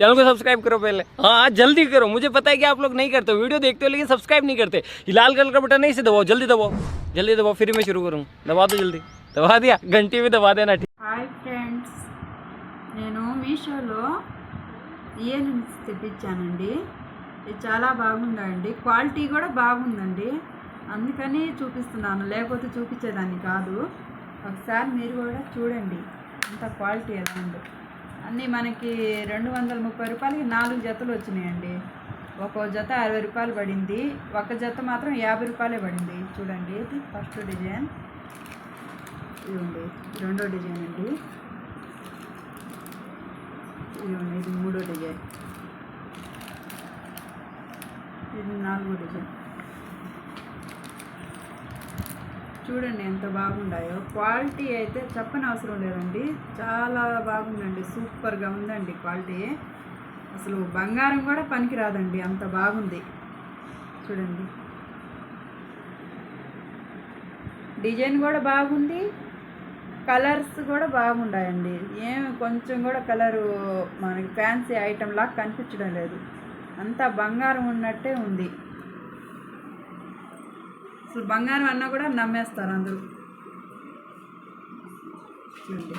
Channel को subscribe करो पहले हाँ हाँ जल्दी करो मुझे पता है कि आप लोग नहीं करते हो वीडियो देखते हो लेकिन सब्सक्राइब नहीं करते ये लाल कलर का बटन नहीं से दबाओ जल्दी दबाओ जल्दी दबाओ फिर मैं शुरू करूँ दबा दो जल्दी दबा दिया घंटी में दबा देना ठीक హాయ్ ఫ్రెండ్స్ నేను మీషోలో ఇయర్ రింగ్స్ తెప్పించానండి ఇది చాలా బాగుందండి క్వాలిటీ కూడా బాగుందండి అందుకని చూపిస్తున్నాను లేకపోతే చూపించేదాన్ని కాదు ఒకసారి మీరు కూడా చూడండి అంత క్వాలిటీ ఎలా ఉందో అన్నీ మనకి రెండు వందల ముప్పై రూపాయలకి నాలుగు జతలు వచ్చినాయండి. ఒక్కో జత అరవై రూపాయలు పడింది. ఒక జత మాత్రం యాభై రూపాయలే పడింది. చూడండి ఇది ఫస్ట్ డిజైన్. ఇదిగోండి రెండో డిజైన్ అండి. ఇదిగోండి ఇది మూడో డిజైన్. ఇది నాలుగో డిజైన్. చూడండి ఎంత బాగుండాయో. క్వాలిటీ అయితే చెప్పని అవసరం లేదండి. చాలా బాగుందండి. సూపర్గా ఉందండి క్వాలిటీ. అసలు బంగారం కూడా పనికిరాదండి. అంత బాగుంది. చూడండి. డిజైన్ కూడా బాగుంది. కలర్స్ కూడా బాగున్నాయండి ఏం కొంచెం కూడా కలరు మనకి ఫ్యాన్సీ ఐటమ్ లాగా కనిపించడం లేదు. అంతా బంగారం ఉన్నట్టే ఉంది. ఇప్పుడు బంగారం అన్నా కూడా నమ్మేస్తారు అందరూ. చూడండి.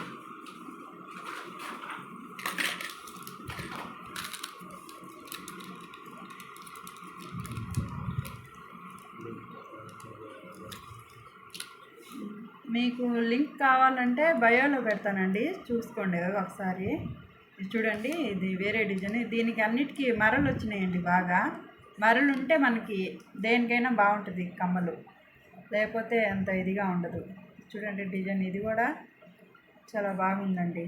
మీకు లింక్ కావాలంటే బయోలో పెడతానండి. చూసుకోండి ఒకసారి. ఇది చూడండి ఇది వేరే డిజైన్. దీనికి అన్నిటికీ మరలు వచ్చినాయండి బాగా. మరలు ఉంటే మనకి దేనికైనా బాగుంటుంది కమ్మలు. లేకపోతే అంత ఇదిగా ఉండదు. చూడండి డిజైన్ ఇది కూడా చాలా బాగుందండి.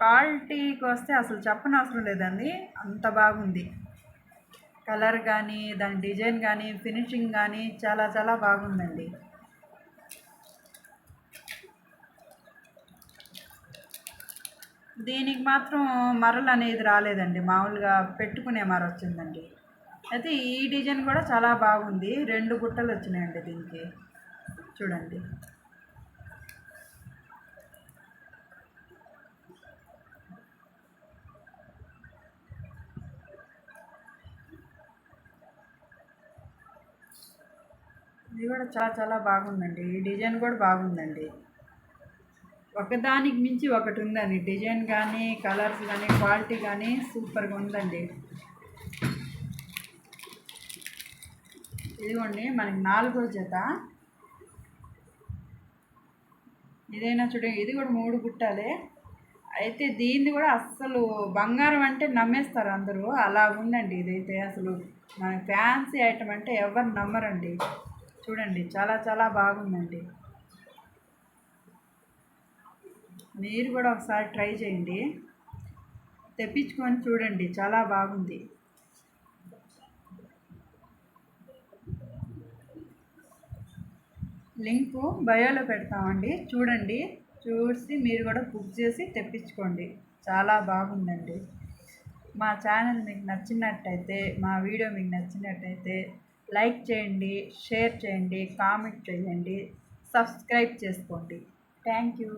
క్వాలిటీకి వస్తే అసలు చెప్పనవసరం లేదండి. అంత బాగుంది. కలర్ కానీ దాని డిజైన్ కానీ ఫినిషింగ్ కానీ చాలా చాలా బాగుందండి. దీనికి మాత్రం మరలు అనేది రాలేదండి. మామూలుగా పెట్టుకునే మర వచ్చిందండి. అయితే ఈ డిజైన్ కూడా చాలా బాగుంది. రెండు గుట్టలు వచ్చినాయండి దీనికి. చూడండి. ఇది కూడా చాలా చాలా బాగుందండి. ఈ డిజైన్ కూడా బాగుందండి. ఒకదానికి మించి ఒకటి ఉందండి డిజైన్ కానీ కలర్స్ కానీ క్వాలిటీ కానీ సూపర్గా ఉందండి. ఇదిగోండి మనకి నాలుగో జత. ఇదైనా చూడండి ఇది కూడా మూడు గుట్టాలే. అయితే దీన్ని కూడా అస్సలు బంగారం అంటే నమ్మేస్తారు అందరూ. అలా ఉందండి ఇదైతే అసలు. మన ఫ్యాన్సీ ఐటమ్ అంటే ఎవరు నమ్మరండి. చూడండి చాలా చాలా బాగుందండి. మీరు కూడా ఒకసారి ట్రై చేయండి. తెప్పించుకొని చూడండి చాలా బాగుంది. లింకు బయోలో పెడతామండి. చూడండి చూసి మీరు కూడా బుక్ చేసి తెప్పించుకోండి. చాలా బాగుందండి. మా ఛానల్ మీకు నచ్చినట్టయితే మా వీడియో మీకు నచ్చినట్టయితే లైక్ చేయండి షేర్ చేయండి కామెంట్ చేయండి సబ్స్క్రైబ్ చేసుకోండి. Thank you.